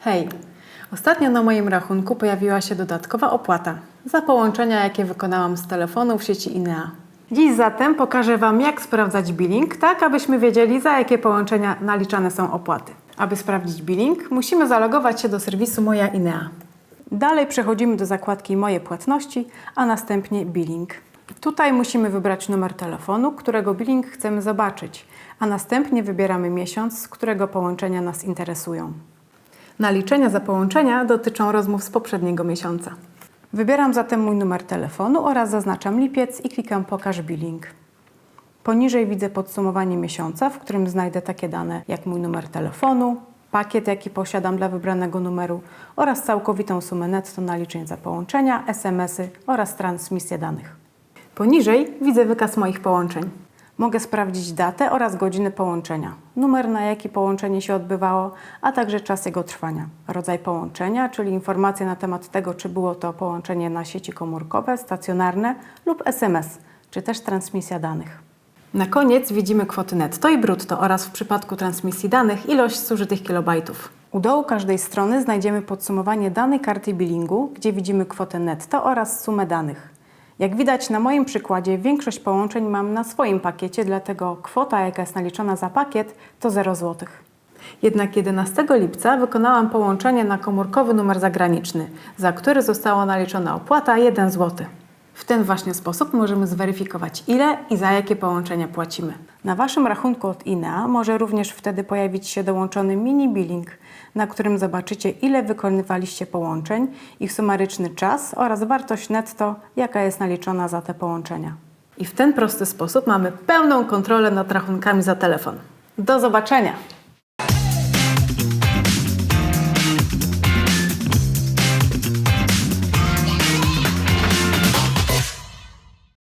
Hej! Ostatnio na moim rachunku pojawiła się dodatkowa opłata za połączenia, jakie wykonałam z telefonu w sieci INEA. Dziś zatem pokażę Wam, jak sprawdzać billing, tak abyśmy wiedzieli, za jakie połączenia naliczane są opłaty. Aby sprawdzić billing, musimy zalogować się do serwisu Moja INEA. Dalej przechodzimy do zakładki Moje płatności, a następnie billing. Tutaj musimy wybrać numer telefonu, którego billing chcemy zobaczyć, a następnie wybieramy miesiąc, z którego połączenia nas interesują. Naliczenia za połączenia dotyczą rozmów z poprzedniego miesiąca. Wybieram zatem mój numer telefonu oraz zaznaczam lipiec i klikam Pokaż billing. Poniżej widzę podsumowanie miesiąca, w którym znajdę takie dane jak mój numer telefonu, pakiet, jaki posiadam dla wybranego numeru oraz całkowitą sumę netto naliczeń za połączenia, SMS-y oraz transmisję danych. Poniżej widzę wykaz moich połączeń. Mogę sprawdzić datę oraz godzinę połączenia, numer na jaki połączenie się odbywało, a także czas jego trwania, rodzaj połączenia, czyli informacje na temat tego, czy było to połączenie na sieci komórkowe, stacjonarne lub SMS, czy też transmisja danych. Na koniec widzimy kwoty netto i brutto oraz w przypadku transmisji danych ilość zużytych kilobajtów. U dołu każdej strony znajdziemy podsumowanie danej karty billingu, gdzie widzimy kwotę netto oraz sumę danych. Jak widać na moim przykładzie, większość połączeń mam na swoim pakiecie, dlatego kwota, jaka jest naliczona za pakiet, to 0 zł. Jednak 11 lipca wykonałam połączenie na komórkowy numer zagraniczny, za który została naliczona opłata 1 zł. W ten właśnie sposób możemy zweryfikować, ile i za jakie połączenia płacimy. Na Waszym rachunku od INEA może również wtedy pojawić się dołączony mini billing, na którym zobaczycie, ile wykonywaliście połączeń, ich sumaryczny czas oraz wartość netto, jaka jest naliczona za te połączenia. I w ten prosty sposób mamy pełną kontrolę nad rachunkami za telefon. Do zobaczenia!